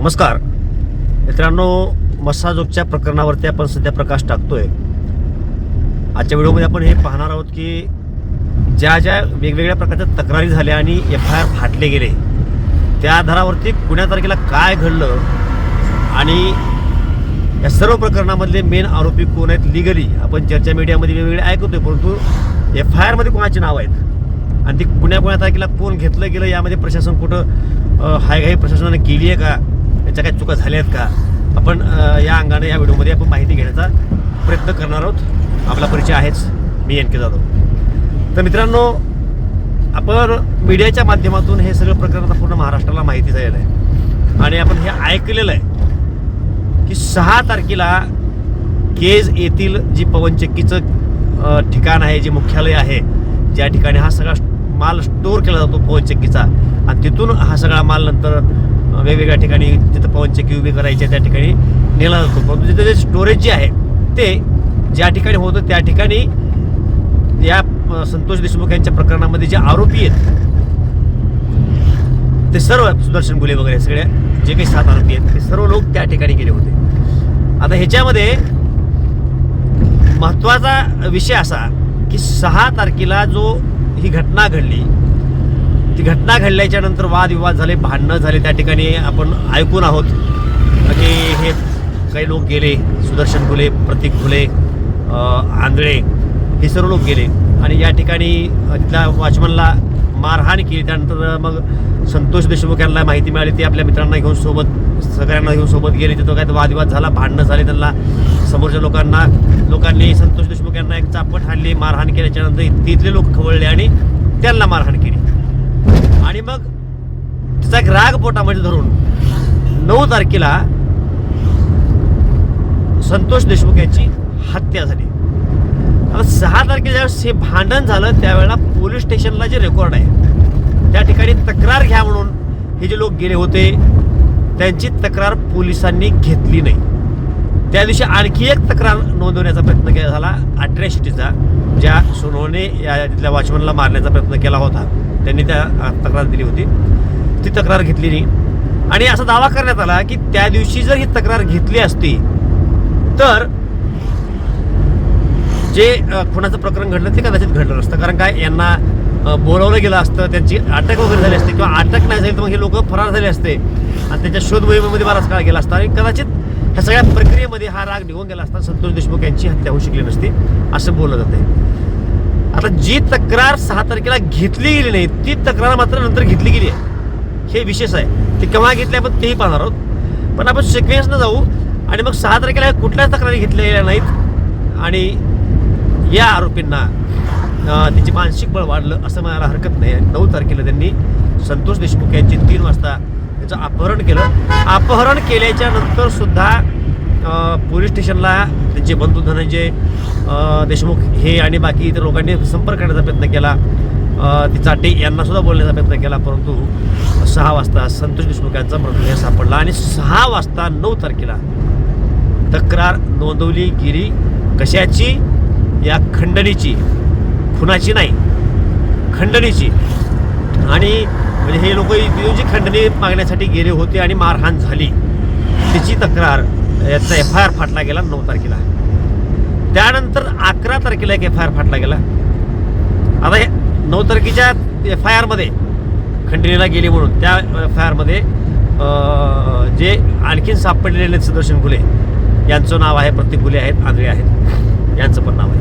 नमस्कार. मित्रांनो मसाजोगच्या प्रकरणावरती आपण सध्या प्रकाश टाकतोय. आजच्या व्हिडिओमध्ये आपण हे पाहणार आहोत की ज्या ज्या वेगवेगळ्या प्रकारच्या तक्रारी झाल्या आणि एफ आय आर फाटले गेले त्या आधारावरती कुण्या तारखेला काय घडलं आणि या सर्व प्रकरणामधले मेन आरोपी कोण आहेत लिगली आपण चर्चा मीडियामध्ये वेगवेगळे ऐकतोय परंतु एफ आय आरमध्ये कोणाची नाव आहेत? आणि ती कुण्या कुण्या तारखेला कोण घेतलं गेलं? यामध्ये प्रशासन कुठं हाय हायघाई प्रशासनाने केली आहे का? याच्या काही चुका झाल्या आहेत का? आपण या अंगाने या व्हिडिओमध्ये आपण माहिती घेण्याचा प्रयत्न करणार आहोत. आपला परिचय आहेच मी एन के जाधव. तर मित्रांनो आपण मीडियाच्या माध्यमातून हे सगळं प्रकरण आता पूर्ण महाराष्ट्राला माहिती झालेलं आहे. आणि आपण हे ऐकलेलं आहे की सहा तारखेला केज येथील जी पवनचक्कीचं ठिकाण आहे जे मुख्यालय आहे ज्या ठिकाणी हा सगळा माल स्टोअर केला जातो पवनचक्कीचा आणि तिथून हा सगळा माल नंतर वेगवेगळ्या ठिकाणी जिथं पवनचक्की उभी करायची त्या ठिकाणी नेला जातो परंतु तिथं जे स्टोरेज जे आहे ते ज्या ठिकाणी होतं त्या ठिकाणी या संतोष देशमुख यांच्या प्रकरणामध्ये जे आरोपी आहेत ते सर्व सुदर्शन गुले वगैरे सगळ्या जे काही सात आरोपी आहेत ते सर्व लोक त्या ठिकाणी गेले होते. आता ह्याच्यामध्ये महत्त्वाचा विषय असा की सहा तारखेला जो ही घटना घडली ती घटना घडल्याच्या नंतर वादविवाद झाले भांडणं झाले त्या ठिकाणी आपण ऐकून आहोत. की हे काही लोक गेले सुदर्शन फुले प्रतीक फुले आंधळे हे सर्व लोक गेले. आणि या ठिकाणी तिथल्या वॉचमनला मारहाण केली. त्यानंतर मग संतोष देशमुख यांना माहिती मिळाली. ती आपल्या मित्रांना घेऊन सोबत सगळ्यांना घेऊन सोबत गेले. तिथं काय वादविवाद झाला भांडणं झाले त्यांना. समोरच्या लोकांना लोकांनी संतोष देशमुख यांना एक चापट हाणली मारहाण केल्याच्यानंतर तिथले लोक खवळले आणि त्यांना मारहाण केली. एक राग पोटामध्ये धरून नऊ तारखेला संतोष देशमुख यांची हत्या झाली. आता सहा तारखेला ज्यावेळेस हे भांडण झालं त्यावेळेला पोलीस स्टेशनला जे रेकॉर्ड आहे त्या ठिकाणी तक्रार घ्या म्हणून हे जे लोक गेले होते त्यांची तक्रार पोलिसांनी घेतली नाही. त्या दिवशी आणखी एक तक्रार नोंदवण्याचा प्रयत्न केला झाला अट्रॅसिटीचा ज्या सोनोने या तिथल्या वॉचमनला मारण्याचा प्रयत्न केला होता. त्यांनी त्या तक्रार दिली होती. ती तक्रार घेतली नाही. आणि असा दावा करण्यात आला की त्या दिवशी जर ही तक्रार घेतली असती तर जे अ, खुनाचं प्रकरण घडलं ते कदाचित घडलं नसतं. कारण काय यांना बोलावलं गेलं असतं त्यांची अटक वगैरे झाली असते किंवा अटक नाही झाली तर मग हे लोक फरार झाले असते. आणि त्यांच्या शोध मोहिमेमध्ये बराच काळ गेला असता. आणि कदाचित ह्या सगळ्या प्रक्रियेमध्ये हा राग निघून गेला असता. संतोष देशमुख यांची हत्या होऊ शकली नसती असं बोललं जाते आता जी तक्रार सहा तारखेला घेतली गेली नाही ती तक्रार मात्र नंतर घेतली गेली आहे. हे विशेष आहे. ते केव्हा घेतले आपण तेही पाहणार आहोत. पण आपण सिक्वेन्सनं जाऊ आणि मग सहा तारखेला कुठल्याच तक्रारी घेतलेल्या गेल्या नाहीत. आणि या आरोपींना त्यांची मानसिक बळ वाढलं असं म्हणायला हरकत नाही. नऊ तारखेला त्यांनी संतोष देशमुख यांची तीन वाजता त्याचं अपहरण केलं. अपहरण केल्याच्यानंतर सुद्धा पोलीस स्टेशनला त्यांचे बंधू धनंजय देशमुख हे आणि बाकी इतर लोकांनी संपर्क करण्याचा प्रयत्न केला. ती चाटे यांना सुद्धा बोलण्याचा प्रयत्न केला परंतु सहा वाजता संतोष देशमुख यांचा मृतदेह सापडला आणि सहा वाजता नऊ तारखेला तक्रार नोंदवली गेली. कशाची? या खंडणीची. खुनाची नाही खंडणीची. आणि म्हणजे हे लोक जी खंडणी मागण्यासाठी गेले होते आणि मारहाण झाली. तिची तक्रार याचा एफ आय आर फाटला गेला नऊ तारखेला. त्यानंतर अकरा तारखेला एक एफ आय आर फाटला गेला. आता हे नऊ एफ आय आरमध्ये खंडणीला गेली म्हणून त्या एफ आय आरमध्ये जे आणखीन सापडलेले सुदर्शन गुले यांचं नाव आहे प्रत्येक गुले आहेत आंधळे आहेत यांचं पण नाव आहे.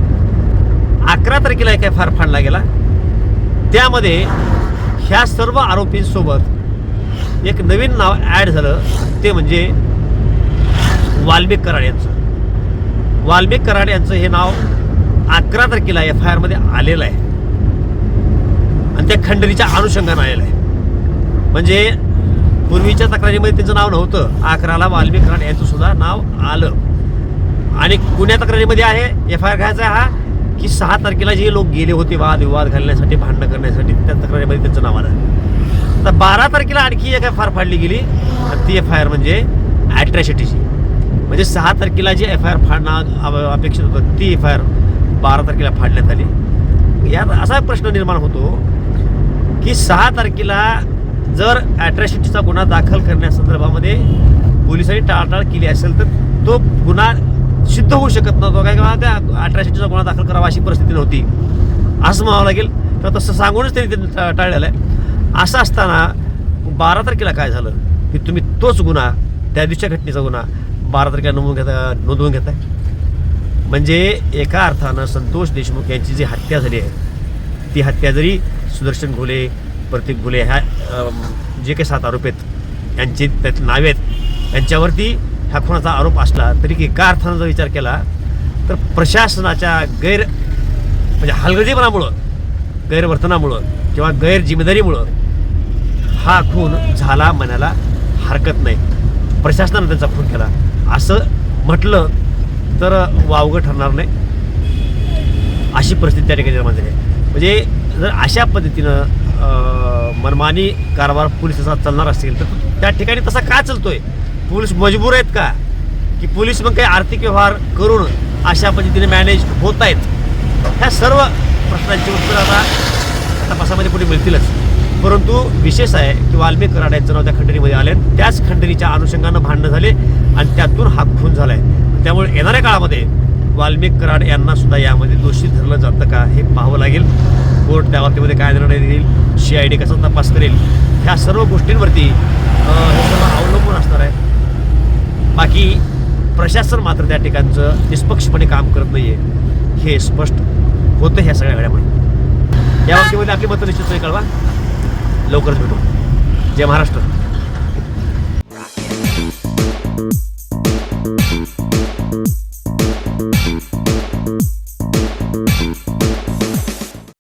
अकरा तारखेला एक एफ आर फाडला गेला. त्यामध्ये ह्या सर्व आरोपींसोबत एक नवीन नाव ॲड झालं ते म्हणजे वाल्मिक कराड यांचं. वाल्मिक कराड यांचं हे नाव अकरा तारखेला एफ आय आरमध्ये आलेलं आहे. आणि त्या खंडणीच्या अनुषंगानं आलेलं आहे. म्हणजे पूर्वीच्या तक्रारीमध्ये त्यांचं नाव नव्हतं. अकराला वाल्मिक कराड यांचं सुद्धा नाव आलं. आणि कुण्या तक्रारीमध्ये आहे एफ आय आर घ्यायचा हा की सहा तारखेला जे लोक गेले होते वाद विवाद घालण्यासाठी भांडणं करण्यासाठी त्या तक्रारीमध्ये त्यांचं नाव आलं. तर बारा तारखेला आणखी एक एफ आय आर फाडली गेली आणि ती एफ आय आर म्हणजे ॲट्रॅसिटीची म्हणजे सहा तारखेला जी एफ आय आर फाडणं अव- अपेक्षित होतं ती एफ आय आर बारा तारखेला फाडण्यात आली. यात असा प्रश्न निर्माण होतो की सहा तारखेला जर अट्रॅसिटीचा गुन्हा दाखल करण्यासंदर्भामध्ये पोलिसांनी टाळाटाळ केली असेल तर तो गुन्हा सिद्ध होऊ शकत नव्हता. काय किंवा त्या अट्रॅसिटीचा गुन्हा दाखल करावा अशी परिस्थिती नव्हती. असं म्हणावं लागेल. तर तसं सांगूनच त्यांनी ते टा- टाळलेलं आहे. असं असताना बारा तारखेला काय झालं? की तुम्ही तोच गुन्हा त्या दिवशीच्या घटनेचा गुन्हा बारा तारखेला नोंदवून घेता नोंदवून घेताय? म्हणजे एका अर्थानं संतोष देशमुख यांची जी हत्या झाली आहे ती हत्या जरी सुदर्शन घोले प्रतीक घोले ह्या जे काही सात आरोप आहेत यांची त्यात नावे आहेत. यांच्यावरती ह्या खुनाचा आरोप असला तरी एका अर्थानं जर विचार केला तर प्रशासनाच्या गैर म्हणजे हलगर्जीपणामुळं गैरवर्तनामुळं किंवा गैरजिम्मेदारीमुळं हा खून झाला म्हणायला हरकत नाही. प्रशासनानं त्यांचा खून केला. असं म्हटलं तर वावगं ठरणार नाही. अशी परिस्थिती त्या ठिकाणी निर्माण झाली आहे. म्हणजे जर अशा पद्धतीनं मनमानी कारभार पोलिसाचा चालणार असेल तर त्या ठिकाणी तसा का चालतोय? पोलीस मजबूर आहेत का? की पोलीस मग काही आर्थिक व्यवहार करून अशा पद्धतीने मॅनेज होत आहेत? ह्या सर्व प्रश्नांची उत्तर आता तपासामध्ये पुढे मिळतीलच. परंतु विशेष आहे की वाल्मिक कराडायचं नाव त्या खंडणीमध्ये आले त्याच खंडणीच्या अनुषंगानं भांडणं झाले आणि त्यातून हा खून झाला आहे त्यामुळे येणाऱ्या काळामध्ये वाल्मिक कराड यांना सुद्धा यामध्ये दोषी धरलं जातं का हे पाहावं लागेल. कोर्ट त्या बाबतीमध्ये काय निर्णय देईल सी आय डी कसा तपास करेल ह्या सर्व गोष्टींवरती हे सर्व अवलंबून असणार आहे. बाकी प्रशासन मात्र त्या ठिकाणचं निष्पक्षपणे काम करत नाही आहे हे स्पष्ट होतं ह्या सगळ्या घड्यामुळे या बाबतीमध्ये आपली मतं निश्चित कळवा. लवकरच भेटू. जय महाराष्ट्र. Thank Thank you.